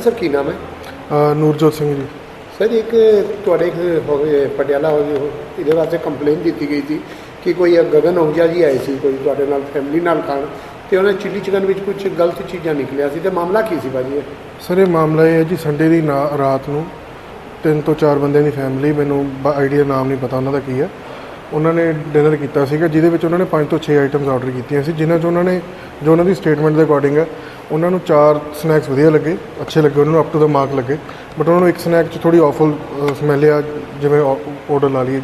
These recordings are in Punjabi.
ਸਰ ਕੀ ਨਾਮ ਹੈ? ਅ, ਨੂਰਜੋਤ ਸਿੰਘ ਜੀ। ਸਰ ਇੱਕ ਤੁਹਾਡੇ ਇੱਕ ਹੋਵੇ ਪਟਿਆਲਾ ਹੋਵੇ ਇਹਦੇ ਵਾਸਤੇ ਕੰਪਲੇਨ ਦਿੱਤੀ ਗਈ ਸੀ ਕਿ ਕੋਈ ਗਗਨ ਹੋਜਾ ਜੀ ਆਏ ਸੀ ਕੋਈ ਤੁਹਾਡੇ ਨਾਲ ਫੈਮਿਲੀ ਨਾਲ ਖਾਣ ਤੇ ਉਹਨਾਂ ਚਿੱਲੀ ਚਿਕਨ ਵਿੱਚ ਕੁਝ ਗਲਤ ਚੀਜ਼ਾਂ ਨਿਕਲਿਆ ਸੀ ਤੇ ਮਾਮਲਾ ਕੀ ਸੀ ਭਾਜੀ ਇਹ? ਸਰ ਇਹ ਮਾਮਲਾ ਇਹ ਹੈ ਜੀ ਸੰਡੇ ਦੀ ਨਾ- ਰਾਤ ਨੂੰ ਤਿੰਨ ਤੋਂ ਚਾਰ ਬੰਦਿਆਂ ਦੀ ਫੈਮਿਲੀ ਮੈਨੂੰ ਆਈਡੀਆ ਨਾਮ ਨਹੀਂ ਪਤਾ ਉਹਨਾਂ ਦਾ ਕੀ ਹੈ। ਉਹਨਾਂ ਨੇ ਡਿਨਰ ਕੀਤਾ ਸੀਗਾ ਜਿਹਦੇ ਵਿੱਚ ਉਹਨਾਂ ਨੇ 5 ਤੋਂ 6 ਆਈਟਮਸ ਆਰਡਰ ਕੀਤੀਆਂ ਸੀ ਜਿਨ੍ਹਾਂ 'ਚ ਉਹਨਾਂ ਨੇ ਜੋ ਉਹਨਾਂ ਦੀ ਸਟੇਟਮੈਂਟ ਦੇ ਅਕੋਰਡਿੰਗ ਹੈ ਉਹਨਾਂ ਨੂੰ ਚਾਰ ਸਨੈਕਸ ਵਧੀਆ ਲੱਗੇ, ਅੱਛੇ ਲੱਗੇ, ਉਹਨਾਂ ਨੂੰ ਅਪ ਟੂ ਦਾ ਮਾਰਕ ਲੱਗੇ। ਬਟ ਉਹਨਾਂ ਨੂੰ ਇੱਕ ਸਨੈਕ 'ਚ ਥੋੜੀ ਆਫਲ ਸਮੈਲ ਆ, ਜਿਵੇਂ ਆਰਡਰ ਲਾ ਲਈਏ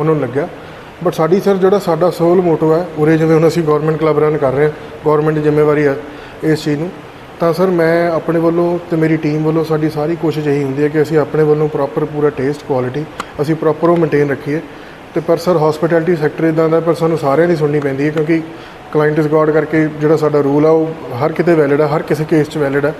ਉਹਨਾਂ ਨੂੰ ਲੱਗਿਆ। ਬਟ ਸਾਡੀ ਸਰ ਜਿਹੜਾ ਸਾਡਾ ਸੋਲ ਮੋਟੋ ਹੈ ਉਰੇ ਜਿਵੇਂ ਹੁਣ ਅਸੀਂ ਗਵਰਨਮੈਂਟ ਕਲੱਬ ਰਨ ਕਰ ਰਹੇ ਹਾਂ ਗਵਰਨਮੈਂਟ ਦੀ ਜ਼ਿੰਮੇਵਾਰੀ ਹੈ ਇਸ ਚੀਜ਼ ਨੂੰ, ਤਾਂ ਸਰ ਮੈਂ ਆਪਣੇ ਵੱਲੋਂ ਤੇ ਮੇਰੀ ਟੀਮ ਵੱਲੋਂ ਸਾਡੀ ਸਾਰੀ ਕੋਸ਼ਿਸ਼ ਇਹੀ ਹੁੰਦੀ ਹੈ ਕਿ ਅਸੀਂ ਆਪਣੇ ਵੱਲੋਂ ਪ੍ਰੋਪਰ ਪੂਰਾ ਟੇਸਟ ਕੁਆਲਿਟੀ ਅਸੀਂ ਪ੍ਰੋਪਰ ਉਹ ਮੇਨਟੇਨ ਰੱਖੀਏ। ਤੇ ਪਰ ਸਰ ਹਸਪਿਟੈਲਿਟੀ ਸੈਕਟਰ ਇਦਾਂ ਦਾ, ਪਰ ਸਾਨੂੰ ਸਾਰਿਆਂ ਦੀ ਸੁਣਨੀ ਪੈਂਦੀ ਹੈ ਕਿਉਂਕਿ ਕਲਾਇੰਟ ਇਸ ਗਾਰਡ ਕਰਕੇ ਜਿਹੜਾ ਸਾਡਾ ਰੂਲ ਆ, ਉਹ ਹਰ ਕਿਤੇ ਵੈਲਿਡ ਆ, ਹਰ ਕਿਸੇ ਕੇਸ 'ਚ ਵੈਲਿਡ ਹੈ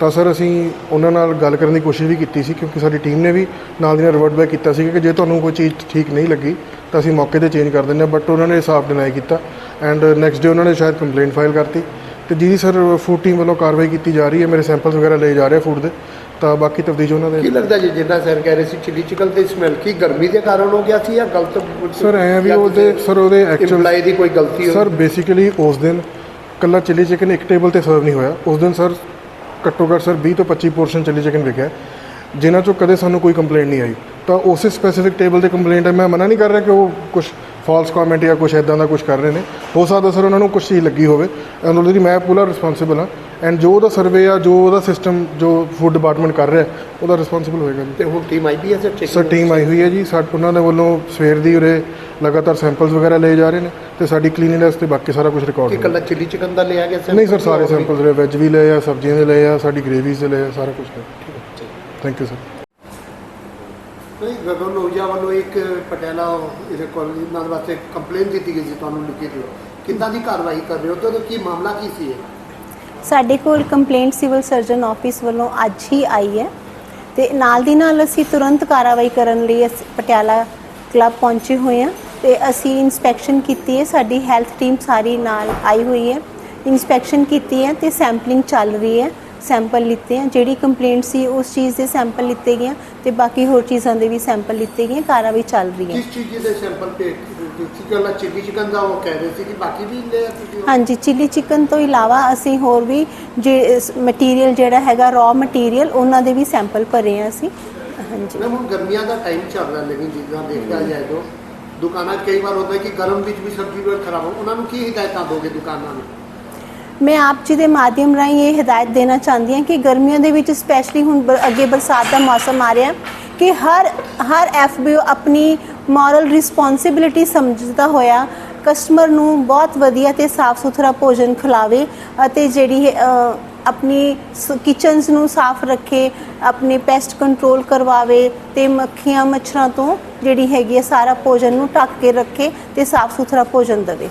ਤਾਂ ਸਰ ਅਸੀਂ ਉਹਨਾਂ ਨਾਲ ਗੱਲ ਕਰਨ ਦੀ ਕੋਸ਼ਿਸ਼ ਵੀ ਕੀਤੀ ਸੀ, ਕਿਉਂਕਿ ਸਾਡੀ ਟੀਮ ਨੇ ਵੀ ਨਾਲ ਦੀ ਨਾਲ ਰਿਵਰਟ ਬੈਕ ਕੀਤਾ ਸੀ, ਕਿ ਜੇ ਤੁਹਾਨੂੰ ਕੋਈ ਚੀਜ਼ ਠੀਕ ਨਹੀਂ ਲੱਗੀ, ਤਾਂ ਅਸੀਂ ਮੌਕੇ ਤੇ ਚੇਂਜ ਕਰ ਦਿੰਦੇ ਹਾਂ ਬਟ ਉਹਨਾਂ ਨੇ ਹਿਸਾਬ ਡਿਨਾਈ ਕੀਤਾ। ਐਂਡ ਨੈਕਸਟ ਡੇ ਉਹਨਾਂ ਨੇ ਸ਼ਾਇਦ ਕੰਪਲੇਂਟ ਫਾਈਲ ਕਰਤੀ। ਤੇ ਜਿਹਦੀ ਸਰ ਫੂਡ ਟੀਮ ਵੱਲੋਂ ਕਾਰਵਾਈ ਕੀਤੀ ਜਾ ਰਹੀ ਹੈ, ਮੇਰੇ ਸੈਂਪਲਸ ਵਗੈਰਾ ਲਏ ਜਾ ਰਹੇ ਫੂਡ ਦੇ। ਤਾਂ ਬਾਕੀ ਤਫਤੀਸ਼ ਉਹਨਾਂ ਕੀ ਦੇ ਲੱਗਦਾ ਜੀ ਜਿੱਦਾਂ ਸਰ ਕਹਿ ਰਹੇ ਸੀ ਚਿੱਲੀ ਚਿਕਨ ਤੇ ਸਮੈਲ ਕੀ ਗਰਮੀ ਦੇ ਕਾਰਨ ਹੋ ਗਿਆ ਸੀ ਜਾਂ ਗਲਤ? ਸਰ ਐਂ ਵੀ ਉਹਦੇ ਸਰ ਉਹਦੇ ਐਕਚੁਅਲ ਇੰਪਲਾਈ ਦੀ ਕੋਈ ਗਲਤੀ ਹੋ ਸਰ ਬੇਸਿਕਲੀ ਉਸ ਦਿਨ ਕੱਲਾ ਚਿੱਲੀ ਚਿਕਨ ਇੱਕ ਟੇਬਲ ਤੇ ਸਰਵ ਨਹੀਂ ਹੋਇਆ। ਉਸ ਦਿਨ ਸਰ ਘੱਟੋ ਘੱਟ ਸਰ 20 ਤੋਂ 25 ਪੋਰਸ਼ਨ ਚਿੱਲੀ ਚਿਕਨ ਵਿਕਿਆ। ਜਿਨ੍ਹਾਂ ਚੋਂ ਕਦੇ ਸਾਨੂੰ ਕੋਈ ਕੰਪਲੇਂਟ ਨਹੀਂ ਆਈ। ਤਾਂ ਉਸੇ ਸਪੈਸੀਫਿਕ ਟੇਬਲ ਤੇ ਕੰਪਲੇਂਟ ਹੈ ਮੈਂ ਮਨਾ ਨਹੀਂ ਕਰ ਰਿਹਾ ਕਿ ਉਹ ਕੁਝ ਫਾਲਸ ਕਮੈਂਟ ਜਾਂ ਕੁਝ ਐਦਾਂ ਦਾ ਕੁਝ ਕਰ ਰਹੇ ਨੇ। ਹੋ ਸਕਦਾ ਸਰ ਉਹਨਾਂ ਨੂੰ ਕੁਝ ਚੀਜ਼ ਲੱਗੀ ਹੋਵੇ। ਐਂਡ ਲਈ ਮੈਂ ਪੂਰਾ ਰਿਸਪੌਂਸਿਬਲ ਹਾਂ। ਐਂਡ ਜੋ ਉਹਦਾ ਸਰਵੇ ਆ ਜੋ ਉਹਦਾ ਸਿਸਟਮ ਜੋ ਫੂਡ ਡਿਪਾਰਟਮੈਂਟ ਕਰ ਰਿਹਾ ਉਹਦਾ ਰਿਸਪੌਂਸਿਬਲ ਹੋਏਗਾ ਜੀ। ਤੇ ਹੁਣ ਟੀਮ ਆਈ ਵੀ ਹੈ ਸਰ ਸਰ ਟੀਮ ਆਈ ਹੋਈ ਹੈ ਜੀ। ਸਾ ਉਹਨਾਂ ਦੇ ਵੱਲੋਂ ਸਵੇਰ ਦੀ ਉਰੇ ਲਗਾਤਾਰ ਸੈਂਪਲਸ ਵਗੈਰਾ ਲਏ ਜਾ ਰਹੇ ਨੇ ਤੇ ਸਾਡੀ ਕਲੀਨਿਨੈਸ ਤੇ ਬਾਕੀ ਸਾਰਾ ਕੁਝ ਰਿਕਾਰਡ ਕਿ ਕੱਲਾ ਚਿੱਲੀ ਚਿਕਨ ਦਾ ਲਿਆ ਗਿਆ sample ਨਹੀਂ ਸਰ ਸਾਰੇ? ਸੈਂਪਲਸ ਲਏ ਵੈਜ ਵੀ ਲਏ ਆ ਸਬਜ਼ੀਆਂ ਦੇ ਲਏ ਆ ਸਾਡੀ ਗ੍ਰੇਵੀਜ਼ ਦੇ ਲਏ ਆ ਸਾਰਾ ਕੁਝ ਥੈਂਕ ਯੂ ਸਰ ਨਹੀਂ, ਗਗਨ ਲੋਹੀਆ ਵੱਲੋਂ ਇੱਕ ਪਟਿਆਲਾ ਇਹਦੇ ਕੋਲ ਇਹਨਾਂ ਵਾਸਤੇ ਕੰਪਲੇਨ ਦਿੱਤੀ ਗਈ ਸੀ ਤੁਹਾਨੂੰ ਲਿਖੀ ਦਿਓ। ਕਿੱਦਾਂ ਦੀ ਕਾਰਵਾਈ ਕਰ ਰਹੇ ਹੋ? ਤੇ ਉਹਦਾ ਕੀ ਮਾਮਲਾ ਕੀ ਸੀ ਇਹ? ਸਾਡੇ ਕੋਲ ਕੰਪਲੇਂਟ ਸਿਵਲ ਸਰਜਨ ਆਫਿਸ ਵੱਲੋਂ ਅੱਜ ਹੀ ਆਈ ਹੈ। ਤੇ ਨਾਲ ਦੀ ਨਾਲ ਅਸੀਂ ਤੁਰੰਤ ਕਾਰਵਾਈ ਕਰਨ ਲਈ ਅਸੀਂ ਪਟਿਆਲਾ ਕਲੱਬ ਪਹੁੰਚੇ ਹੋਏ ਹਾਂ। ਤੇ ਅਸੀਂ ਇਨਸਪੈਕਸ਼ਨ ਕੀਤੀ ਹੈ। ਸਾਡੀ ਹੈਲਥ ਟੀਮ ਸਾਰੀ ਨਾਲ ਆਈ ਹੋਈ ਹੈ। ਇਨਸਪੈਕਸ਼ਨ ਕੀਤੀ ਹੈ ਤੇ ਸੈਂਪਲਿੰਗ ਚੱਲ ਰਹੀ ਹੈ। ਸੈਂਪਲ ਲਿੱਤੇ ਆ। ਜਿਹੜੀ ਕੰਪਲੇਂਟ ਸੀ ਉਸ ਚੀਜ਼ ਦੇ ਸੈਂਪਲ ਲਿੱਤੇ ਗਏ ਆ ਤੇ ਬਾਕੀ ਹੋਰ ਚੀਜ਼ਾਂ ਦੇ ਵੀ ਸੈਂਪਲ ਲਿੱਤੇ ਗਏ ਆ, ਕਾਰਵਾਈ ਚੱਲ ਰਹੀ ਹੈ ਕਿਸ ਚੀਜ਼ ਦੇ ਸੈਂਪਲ ਤੇ ਕੱਲਾ ਚਿੱਲੀ ਚਿਕਨ ਦਾ ਉਹ ਕਹਿ ਰਹੇ ਸੀ ਕਿ ਬਾਕੀ ਵੀ ਲੈ ਤੁਸੀਂ ਹਾਂਜੀ ਚਿੱਲੀ ਚਿਕਨ ਤੋਂ ਇਲਾਵਾ ਅਸੀਂ ਹੋਰ ਵੀ ਜੇ ਮਟੀਰੀਅਲ ਜਿਹੜਾ ਹੈਗਾ ਰॉ ਮਟੀਰੀਅਲ ਉਹਨਾਂ ਦੇ ਵੀ ਸੈਂਪਲ ਭਰੇ ਆ ਅਸੀਂ। ਹਾਂਜੀ। ਮੈਂ ਹੁਣ ਗਰਮੀਆਂ ਦਾ ਟਾਈਮ ਚੱਲ ਰਿਹਾ ਲੇਕਿਨ ਜਿੱਦਾਂ ਦੇਖਿਆ ਜਾਏ ਤਾਂ ਦੁਕਾਨਾਂ ਕਈ ਵਾਰ ਹੁੰਦਾ ਕਿ ਗਰਮ ਵਿੱਚ ਵੀ ਸਬਜ਼ੀ ਵਗੈਰਾ ਖਰਾਬ ਹੋ ਉਹਨਾਂ ਨੂੰ ਕੀ ਹਦਾਇਤਾਂ ਦੋਗੇ ਦੁਕਾਨਾਂ ਨੂੰ ਮੈਂ ਆਪ ਜੀ ਦੇ ਮਾਧਿਅਮ ਰਾਹੀਂ ਇਹ ਹਦਾਇਤ ਦੇਣਾ ਚਾਹੁੰਦੀ ਹਾਂ ਕਿ ਗਰਮੀਆਂ ਦੇ ਵਿੱਚ ਸਪੈਸ਼ਲੀ ਹੁਣ ਬ- ਅੱਗੇ ਬਰਸਾਤ ਦਾ ਮੌਸਮ ਆ ਰਿਹਾ ਕਿ ਹਰ ਹਰ ਐਫਬੀਓ ਆਪਣੀ ਮੋਰਲ ਰਿਸਪੌਂਸਿਬਿਲਿਟੀ ਸਮਝਦਾ ਹੋਇਆ ਕਸਟਮਰ ਨੂੰ ਬਹੁਤ ਵਧੀਆ ਤੇ ਸਾਫ਼ ਸੁਥਰਾ ਭੋਜਨ ਖਿਲਾਵੇ ਅਤੇ ਜਿਹੜੀ ਅ, ਆਪਣੀ ਕਿਚਨਸ ਨੂੰ ਸਾਫ਼ ਰੱਖੇ ਆਪਣੇ ਪੈਸਟ ਕੰਟਰੋਲ ਕਰਵਾਵੇ ਤੇ ਮੱਖੀਆਂ ਮੱਛਰਾਂ ਤੋਂ ਜਿਹੜੀ ਹੈਗੀ ਹੈ ਸਾਰਾ ਭੋਜਨ ਨੂੰ ਢੱਕ ਕੇ ਰੱਖੇ ਤੇ ਸਾਫ਼ ਸੁਥਰਾ ਭੋਜਨ ਦੇਵੇ।